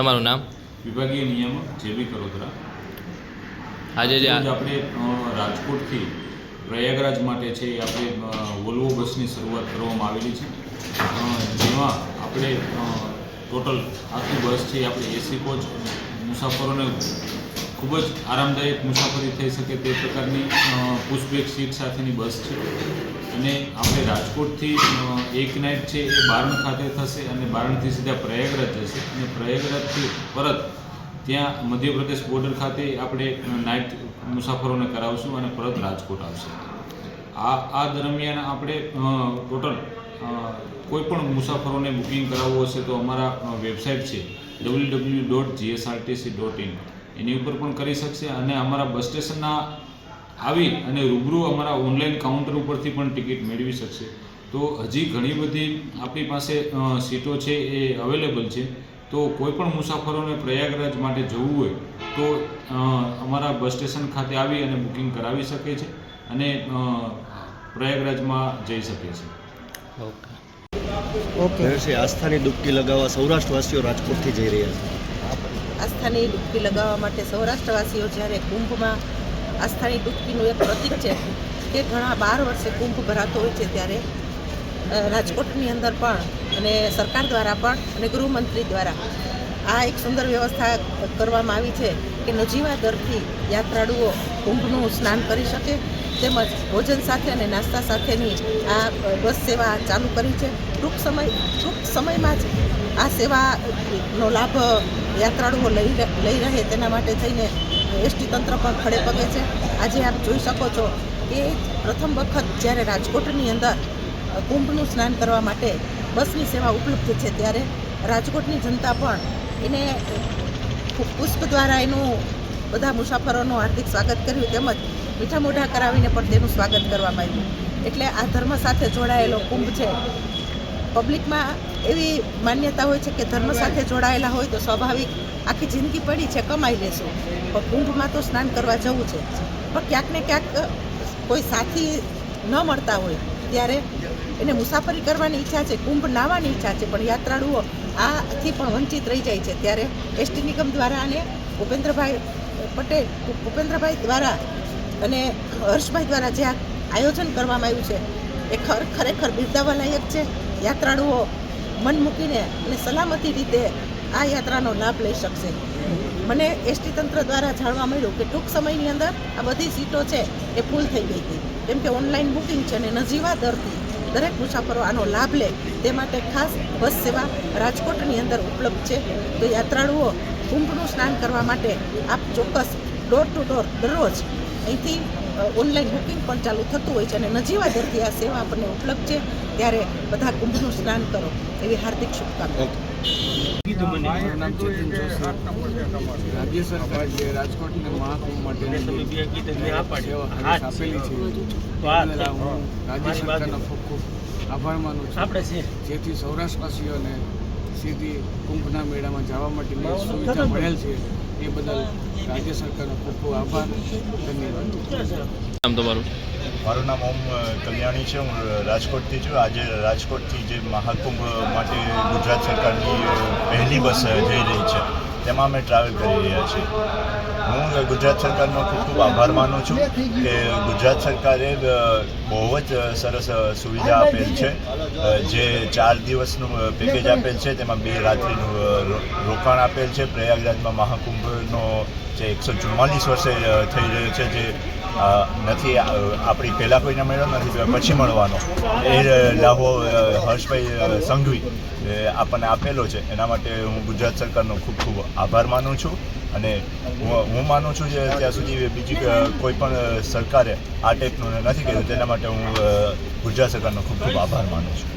તમારું નામ? વિભાગીય નિયામક જેબી કરોદરા આજે જે આપણે રાજકોટથી પ્રયાગરાજ માટે છે એ આપણે વોલ્વો બસની શરૂઆત કરવામાં આવેલી છે. જેમાં આપણે ટોટલ આખી બસ છે આપણે એસી કોચ મુસાફરોને ખૂબ જ આરામદાયક મુસાફરી થઈ શકે તે પ્રકારની પુશબેક સીટ સાથેની બસ છે. અને આપણે રાજકોટથી એક નાઇટ છે એ બારણ ખાતે થશે અને બારણથી સીધા પ્રયાગરાજ જશે. અને પ્રયાગરાજથી પરત ત્યાં મધ્યપ્રદેશ બોર્ડર ખાતે આપણે નાઇટ મુસાફરોને કરાવશું અને પરત રાજકોટ આવશે. આ આ દરમિયાન આપણે ટોટલ કોઈ પણ મુસાફરોને બુકિંગ કરાવવું હશે તો અમારા વેબસાઇટ છે W W dot GSRTC dot in એની ઉપર પણ કરી શકશે અને અમારા બસ સ્ટેશનના આવી અને રૂબરૂ અમારા ઓનલાઈન કાઉન્ટર ઉપરથી પણ ટિકિટ મેળવી શકશે. તો હજી ઘણી બધી આપણી પાસે સીટો છે એ અવેલેબલ છે. તો કોઈ પણ મુસાફરોને પ્રયાગરાજ માટે જવું હોય તો અમારા બસ સ્ટેશન ખાતે આવી અને બુકિંગ કરાવી શકે છે અને પ્રયાગરાજમાં જઈ શકે છે. ઓકે. ઓકે. છે આસ્થાની ડૂબકી લગાવવા સૌરાષ્ટ્રવાસીઓ રાજકોટથી જઈ રહ્યા છે. આસ્થાની ડૂબકી લગાવવા માટે સૌરાષ્ટ્રવાસીઓ જ્યારે કુંભમાં આસ્થાની ડૂબકીનું એક પ્રતીક છે કે ઘણા બાર વર્ષે કુંભ ભરાતો હોય છે ત્યારે રાજકોટની અંદર પણ અને સરકાર દ્વારા પણ અને ગૃહમંત્રી દ્વારા આ એક સુંદર વ્યવસ્થા કરવામાં આવી છે કે નજીવા દરથી યાત્રાળુઓ કુંભનું સ્નાન કરી શકે તેમજ ભોજન સાથે અને નાસ્તા સાથેની આ બસ સેવા ચાલુ કરી છે. ટૂંક સમય, ટૂંક સમયમાં જ આ સેવાનો લાભ યાત્રાળુઓ લઈ લઈ રહે તેના માટે થઈને એસટી તંત્ર પણ ખડે પગે છે. આજે આપ જોઈ શકો છો કે પ્રથમ વખત જ્યારે રાજકોટની અંદર કુંભનું સ્નાન કરવા માટે બસની સેવા ઉપલબ્ધ છે ત્યારે રાજકોટની જનતા પણ એને પુષ્પ દ્વારા એનું બધા મુસાફરોનું હાર્દિક સ્વાગત કર્યું તેમજ મીઠા મોઢા કરાવીને પણ તેનું સ્વાગત કરવામાં આવ્યું. એટલે આ ધર્મ સાથે જોડાયેલો કુંભ છે. પબ્લિકમાં એવી માન્યતા હોય છે કે ધર્મ સાથે જોડાયેલા હોય તો સ્વાભાવિક આખી જિંદગી પડી છે, કમાઈ લેશું. પણ કુંભમાં તો સ્નાન કરવા જવું છે. પણ ક્યાંક ને ક્યાંક કોઈ સાથી ન મળતા હોય ત્યારે એને મુસાફરી કરવાની ઈચ્છા છે, કુંભ નાહવાની ઈચ્છા છે, પણ યાત્રાળુઓ આથી પણ વંચિત રહી જાય છે. ત્યારે એસટી નિગમ દ્વારા અને ભૂપેન્દ્રભાઈ પટેલ, ભૂપેન્દ્રભાઈ દ્વારા અને હર્ષભાઈ દ્વારા જે આયોજન કરવામાં આવ્યું છે, એ ખર, ખરેખર બિરદાવવા લાયક છે. યાત્રાળુઓ મન મૂકીને અને સલામતી રીતે આ યાત્રાનો લાભ લઈ શકશે. મને એસટી તંત્ર દ્વારા જાણવા મળ્યું કે ટૂંક સમયની અંદર આ બધી સીટો છે એ ફૂલ થઈ ગઈ હતી. કેમ કે ઓનલાઈન બુકિંગ છે અને નજીવા દરથી દરેક મુસાફરો આનો લાભ લે તે માટે ખાસ બસ સેવા રાજકોટની અંદર ઉપલબ્ધ છે. તો યાત્રાળુઓ કુંભનું સ્નાન કરવા માટે આપ ચોક્કસ ડોર ટુ ડોર દરરોજ અહીંથી ઓનલાઈન બુકિંગ પણ ચાલુ થતું હોય છે અને નજીવા દરથી આ સેવા આપણને ઉપલબ્ધ છે ત્યારે બધા કુંભનું સ્નાન કરો એવી હાર્દિક શુભકામના. રાજ્ય સરકાર જે રાજકોટને મહાકુંભ આપેલી છે. હું રાજ્ય સરકારનો ખૂબ ખૂબ આભાર માનું છું. જેથી સૌરાષ્ટ્રવાસીઓને સીધી કુંભના મેળામાં જવા માટેની સુવિધા મળેલ છે. એ બદલ રાજ્ય સરકારનો ખૂબ ખૂબ આભાર. ધન્યવાદ. નામ તમારું? મારું નામ ઓમ કલ્યાણી છે. હું રાજકોટથી છું. આજે રાજકોટથી જે મહાકુંભ માટે ગુજરાત સરકારની પહેલી બસ જઈ રહી છે. તેમાં અમે ટ્રાવેલ કરી રહ્યા છીએ. હું ગુજરાત સરકારનો ખૂબ ખૂબ આભાર માનું છું કે ગુજરાત સરકારે બહુ જ સરસ સુવિધા આપેલ છે. જે ચાર દિવસનું પેકેજ આપેલ છે, તેમાં બે રાત્રિનું રોકાણ આપેલ છે. પ્રયાગરાજમાં મહાકુંભનો જે એકસો ચુમ્માલીસ વર્ષે થઈ રહ્યો છે, જે નથી આપણી પહેલાં કોઈને મળ્યો નથી પછી મળવાનો. એ લાહો હર્ષભાઈ સંઘવી આપણને આપેલો છે. એના માટે હું ગુજરાત સરકારનો ખૂબ ખૂબ આભાર માનું છું. અને હું માનું છું કે ત્યાં સુધી બીજી કોઈ પણ સરકારે આ ટાઈપનું નથી કર્યું, તેના માટે હું ગુજરાત સરકારનો ખૂબ ખૂબ આભાર માનું છું.